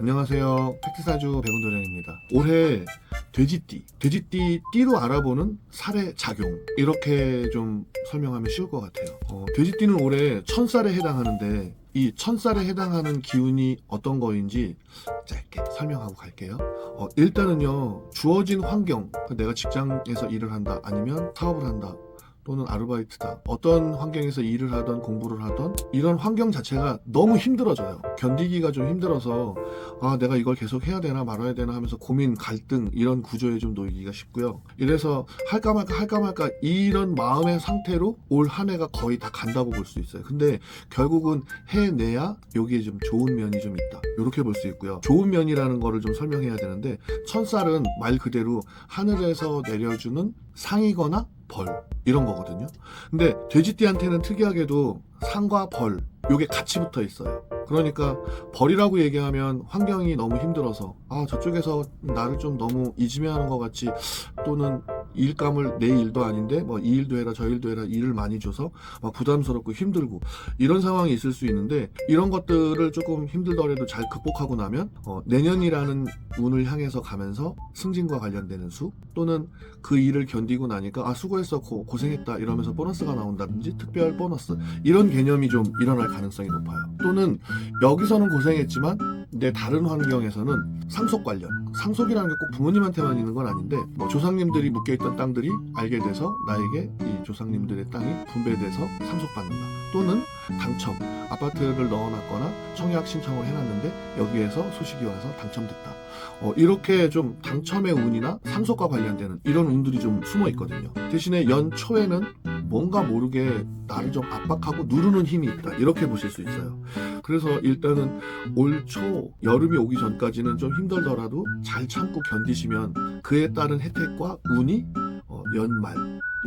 안녕하세요. 팩트사주 백운도령입니다. 올해 돼지띠, 돼지띠 띠로 알아보는 살의 작용 이렇게 좀 설명하면 쉬울 것 같아요. 어, 돼지띠는 올해 천살에 해당하는데 이 천살에 해당하는 기운이 어떤 거인지 짧게 설명하고 갈게요. 어, 일단은요 주어진 환경, 내가 직장에서 일을 한다, 아니면 사업을 한다. 또는 아르바이트다. 어떤 환경에서 일을 하던 공부를 하던 이런 환경 자체가 너무 힘들어져요. 견디기가 좀 힘들어서 아 내가 이걸 계속 해야 되나 말아야 되나 하면서 고민, 갈등 이런 구조에 좀 놓이기가 쉽고요. 이래서 할까 말까 할까 말까 이런 마음의 상태로 올 한 해가 거의 다 간다고 볼 수 있어요. 근데 결국은 해내야 여기에 좀 좋은 면이 좀 있다. 이렇게 볼 수 있고요. 좋은 면이라는 거를 좀 설명해야 되는데 천살은 말 그대로 하늘에서 내려주는 상이거나 벌 이런 거거든요. 근데 돼지띠한테는 특이하게도 상과 벌 요게 같이 붙어 있어요. 그러니까 벌이라고 얘기하면 환경이 너무 힘들어서 아 저쪽에서 나를 좀 너무 이지매하는 것 같이 또는 일감을 내 일도 아닌데 뭐 이 일도 해라 저 일도 해라 일을 많이 줘서 막 부담스럽고 힘들고 이런 상황이 있을 수 있는데 이런 것들을 조금 힘들더라도 잘 극복하고 나면 어, 내년이라는 운을 향해서 가면서 승진과 관련되는 수 또는 그 일을 견디고 나니까 아 수고했어 고, 고생했다 이러면서 보너스가 나온다든지 특별 보너스 이런 개념이 좀 일어날 가능성이 높아요. 또는 여기서는 고생했지만 내 다른 환경에서는 상속 관련 상속이라는 게 꼭 부모님한테만 있는 건 아닌데 뭐 조상님들이 묶여있던 땅들이 알게 돼서 나에게 이 조상님들의 땅이 분배돼서 상속받는다. 또는 당첨 아파트를 넣어놨거나 청약 신청을 해놨는데 여기에서 소식이 와서 당첨됐다. 어, 이렇게 좀 당첨의 운이나 상속과 관련되는 이런 운들이 좀 숨어 있거든요. 대신에 연 초에는 뭔가 모르게 나를 좀 압박하고 누르는 힘이 있다. 이렇게 보실 수 있어요 그래서 일단은 올 초 여름이 오기 전까지는 좀 힘들더라도 잘 참고 견디시면 그에 따른 혜택과 운이 어, 연말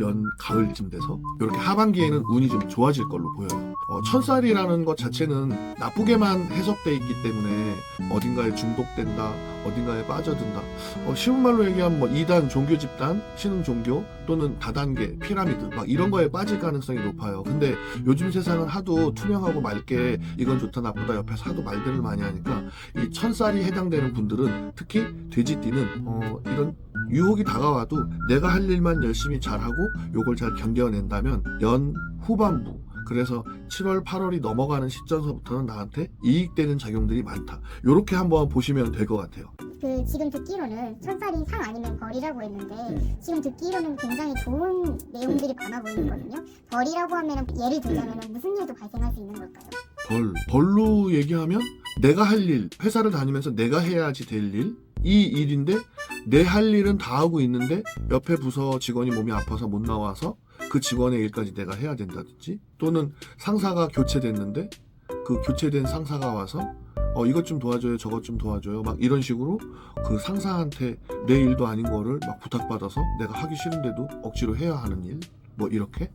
연 가을쯤 돼서 이렇게 하반기에는 운이 좀 좋아질 걸로 보여요. 어, 천살이라는 것 자체는 나쁘게만 해석돼 있기 때문에 어딘가에 중독된다, 어딘가에 빠져든다. 어, 쉬운 말로 얘기하면 뭐 2단 종교 집단, 신흥 종교 또는 다단계, 피라미드 막 이런 거에 빠질 가능성이 높아요. 근데 요즘 세상은 하도 투명하고 맑게 이건 좋다 나쁘다 옆에서 하도 말들을 많이 하니까 이 천살이 해당되는 분들은 특히 돼지띠는 어, 이런 유혹이 다가와도 내가 할 일만 열심히 잘하고 요걸 잘 견뎌낸다면 연 후반부 그래서 7월 8월이 넘어가는 시점서부터는 나한테 이익되는 작용들이 많다. 요렇게 한번 보시면 될 것 같아요. 그 지금 듣기로는 천살이 상 아니면 벌이라고 했는데 지금 듣기로는 굉장히 좋은 내용들이 많아 보이거든요. 벌이라고 하면 예를 들자면 무슨 일도 발생할 수 있는 걸까요? 벌 벌로 얘기하면 내가 할 일 회사를 다니면서 내가 해야지 될 일 이 일인데 내 할 일은 다 하고 있는데 옆에 부서 직원이 몸이 아파서 못 나와서 그 직원의 일까지 내가 해야 된다든지 또는 상사가 교체됐는데 그 교체된 상사가 와서 어 이것 좀 도와줘요 저것 좀 도와줘요 막 이런 식으로 그 상사한테 내 일도 아닌 거를 막 부탁받아서 내가 하기 싫은데도 억지로 해야 하는 일 뭐 이렇게.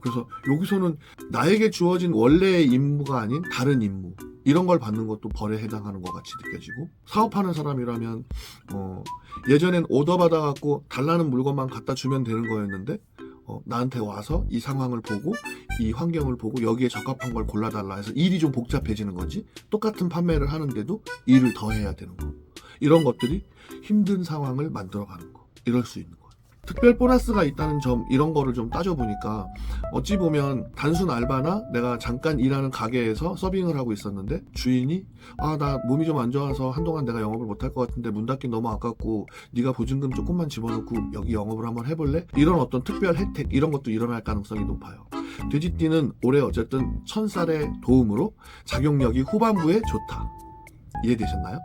그래서 여기서는 나에게 주어진 원래의 임무가 아닌 다른 임무 이런 걸 받는 것도 벌에 해당하는 것 같이 느껴지고 사업하는 사람이라면 어 예전엔 오더 받아갖고 달라는 물건만 갖다 주면 되는 거였는데 어, 나한테 와서 이 상황을 보고 이 환경을 보고 여기에 적합한 걸 골라달라 해서 일이 좀 복잡해지는 거지. 똑같은 판매를 하는데도 일을 더 해야 되는 거. 이런 것들이 힘든 상황을 만들어가는 거. 이럴 수 있는 거 특별 보너스가 있다는 점 이런 거를 좀 따져보니까 어찌 보면 단순 알바나 내가 잠깐 일하는 가게에서 서빙을 하고 있었는데 주인이 아 나 몸이 좀 안 좋아서 한동안 내가 영업을 못할 것 같은데 문 닫기 너무 아깝고 네가 보증금 조금만 집어넣고 여기 영업을 한번 해볼래? 이런 어떤 특별 혜택 이런 것도 일어날 가능성이 높아요. 돼지띠는 올해 어쨌든 천살의 도움으로 작용력이 후반부에 좋다. 이해되셨나요?